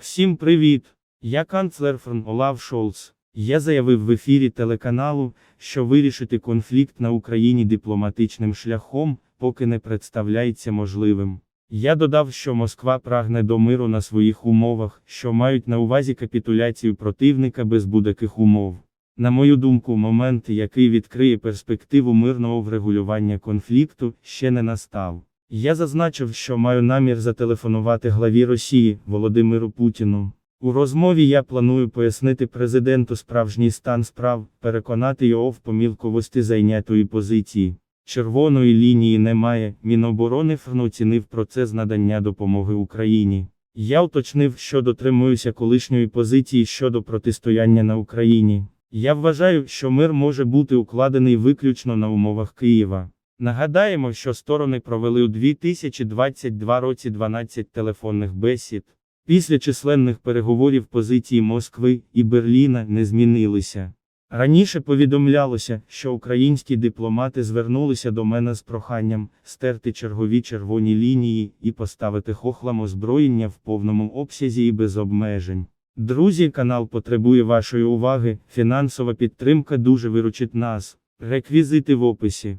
Всім привіт! Я канцлер ФРН Олаф Шолц. Я заявив в ефірі телеканалу, що вирішити конфлікт на Україні дипломатичним шляхом, поки не представляється можливим. Я додав, що Москва прагне до миру на своїх умовах, що мають на увазі капітуляцію противника без будь-яких умов. На мою думку, момент, який відкриє перспективу мирного врегулювання конфлікту, ще не настав. Я зазначив, що маю намір зателефонувати главі Росії Володимиру Путіну. У розмові я планую пояснити президенту справжній стан справ, переконати його в помілковості зайнятої позиції. Червоної лінії немає, Міноборони ФРН оцінив процес надання допомоги Україні. Я уточнив, що дотримуюся колишньої позиції щодо протистояння на Україні. Я вважаю, що мир може бути укладений виключно на умовах Києва. Нагадаємо, що сторони провели у 2022 році 12 телефонних бесід. Після численних переговорів позиції Москви і Берліна не змінилися. Раніше повідомлялося, що українські дипломати звернулися до мене з проханням стерти чергові червоні лінії і поставити хохлам озброєння в повному обсязі і без обмежень. Друзі, канал потребує вашої уваги, фінансова підтримка дуже виручить нас. Реквізити в описі.